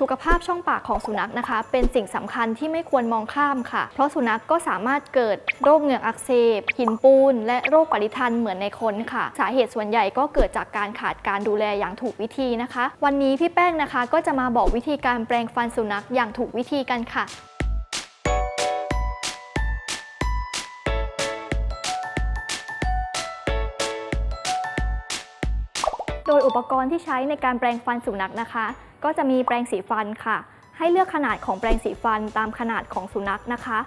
สุขภาพช่องปากของสุนัขนะคะ เป็นสิ่งสำคัญที่ไม่ควรมองข้ามค่ะ เพราะสุนัขก็สามารถเกิดโรคเหงือกอักเสบหินปูน และโรคปริทันเหมือนในคนค่ะ สาเหตุส่วนใหญ่ก็เกิดจากการขาดการดูแลอย่างถูกวิธีนะคะ วันนี้พี่แป้งนะคะก็จะมาบอกวิธีการแปรงฟันสุนัขอย่างถูกวิธีกันค่ะ โดยอุปกรณ์ที่ใช้ในการแปรงฟันสุนัขนะคะ ก็จะมีแปรงสีฟันค่ะ ให้เลือกขนาดของแปรงสีฟันตามขนาดของสุนัขนะคะ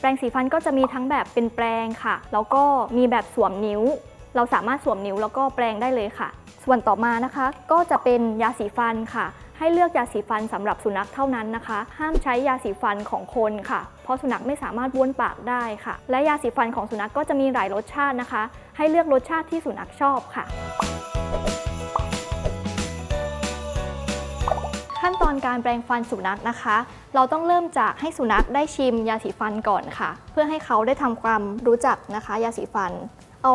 แปรงสีฟันก็จะมีทั้งแบบเป็นแปรงค่ะ แล้วก็มีแบบสวมนิ้ว เราสามารถสวมนิ้วแล้วก็แปรงได้เลยค่ะ ส่วนต่อมานะคะก็จะเป็นยาสีฟันค่ะ ให้เลือกยาสีฟันสำหรับสุนัขเท่านั้นนะคะ ห้ามใช้ยาสีฟันของคนค่ะ เพราะสุนัขไม่สามารถบ้วนปากได้ค่ะ และยาสีฟันของสุนัขก็จะมีหลายรสชาตินะคะ ให้เลือกรสชาติที่สุนัขชอบค่ะ การแปรงฟันสุนัขนะคะ เราต้องเริ่มจากให้สุนัขได้ชิมยาสีฟันก่อนค่ะ เพื่อให้เขาได้ทำความรู้จักนะคะ ยาสีฟัน เอา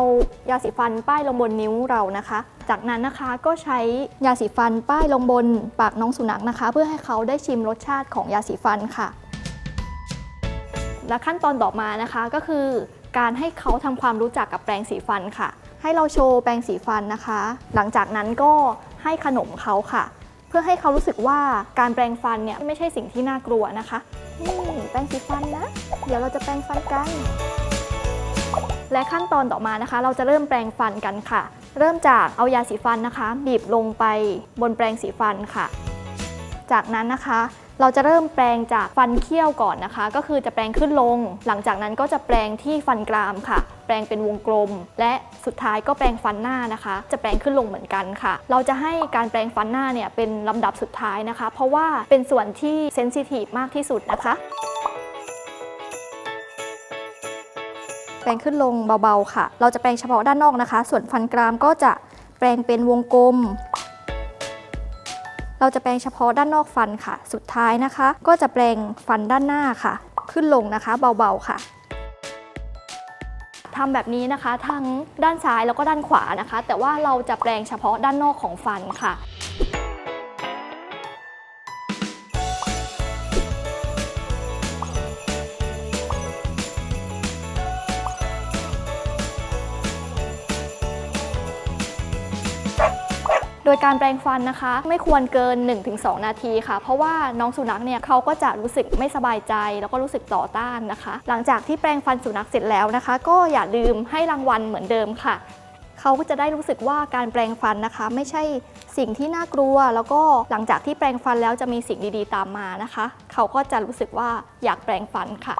ยาสีฟันป้ายลงบนนิ้วเรานะคะ จากนั้นนะคะก็ใช้ยาสีฟันป้ายลงบนปากน้องสุนัขนะคะ เพื่อให้เขาได้ชิมรสชาติของยาสีฟันค่ะและขั้นตอนต่อมานะคะก็คือ การให้เขาทำความรู้จักกับแปรงสีฟันค่ะ ให้เราโชว์แปรงสีฟันนะคะ หลังจากนั้นก็ให้ขนมเขาค่ะ เพื่อให้เขารู้สึกว่าการแปรงฟันเนี่ยไม่ใช่สิ่งที่น่ากลัวนะคะนี่แปรงสีฟันนะ เดี๋ยวเราจะแปรงฟันกัน และขั้นตอนต่อมานะคะ เราจะเริ่มแปรงฟันกันค่ะ เริ่มจากเอายาสีฟันนะคะ บีบลงไปบนแปรงสีฟันค่ะ จากนั้นนะคะ เราจะเริ่มแปรงจากฟันเคี้ยวก่อนนะคะ ก็คือจะแปรงขึ้นลง หลังจากนั้นก็จะแปรงที่ฟันกรามค่ะ แปรงเป็นวงกลม และสุดท้ายก็แปรงฟันหน้านะคะ จะแปรงขึ้นลงเหมือนกันค่ะ เราจะให้การแปรงฟันหน้าเนี่ยเป็นลำดับสุดท้ายนะคะ เพราะว่าเป็นส่วนที่เซนซิทีฟมากที่สุดนะคะแปรงขึ้นลงเบาๆค่ะ เราจะแปรงเฉพาะด้านนอกนะคะ ส่วนฟันกรามก็จะแปรงเป็นวงกลม เราจะแปรงเฉพาะด้านนอกฟันค่ะ สุดท้ายนะคะ ก็จะแปรงฟันด้านหน้าค่ะ ขึ้นลงนะคะเบาๆค่ะ ทำแบบนี้นะคะ ทั้งด้านซ้ายแล้วก็ด้านขวานะคะ แต่ว่าเราจะแปลงเฉพาะด้านนอกของฟันค่ะ ดยการแปรงฟันนะคะ ไม่ควรเกิน 1-2 นาทีค่ะ เพราะว่าน้องสุนัขเนี่ยเขาก็จะรู้สึกไม่สบายใจ แล้วก็รู้สึกต่อต้านนะคะ หลังจากที่แปรงฟันสุนัขเสร็จแล้วนะคะ ก็อย่าลืมให้รางวัลเหมือนเดิมค่ะเขาก็จะได้รู้สึกว่าการแปรงฟันนะคะ ไม่ใช่สิ่งที่น่ากลัว แล้วก็หลังจากที่แปรงฟันแล้วจะมีสิ่งดีๆ ตามมานะคะ เขาก็จะรู้สึกว่าอยากแปรงฟันค่ะ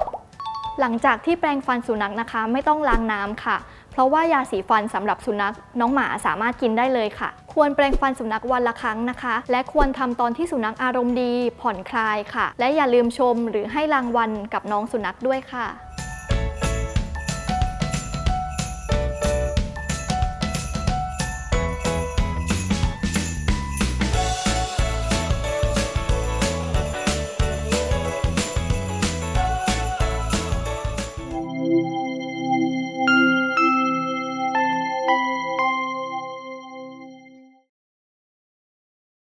หลังจากที่แปรงฟันสุนัขนะคะ ไม่ต้องล้างน้ำค่ะ ราะว่ายาสีฟันสำหรับสุนัขน้องหมาสามารถกินได้เลยค่ะ ควรแปรงฟันสุนัขวันละครั้งนะคะ และควรทำตอนที่สุนัขอารมณ์ดี ผ่อนคลายค่ะ และอย่าลืมชมหรือให้รางวัลกับน้องสุนัขด้วยค่ะ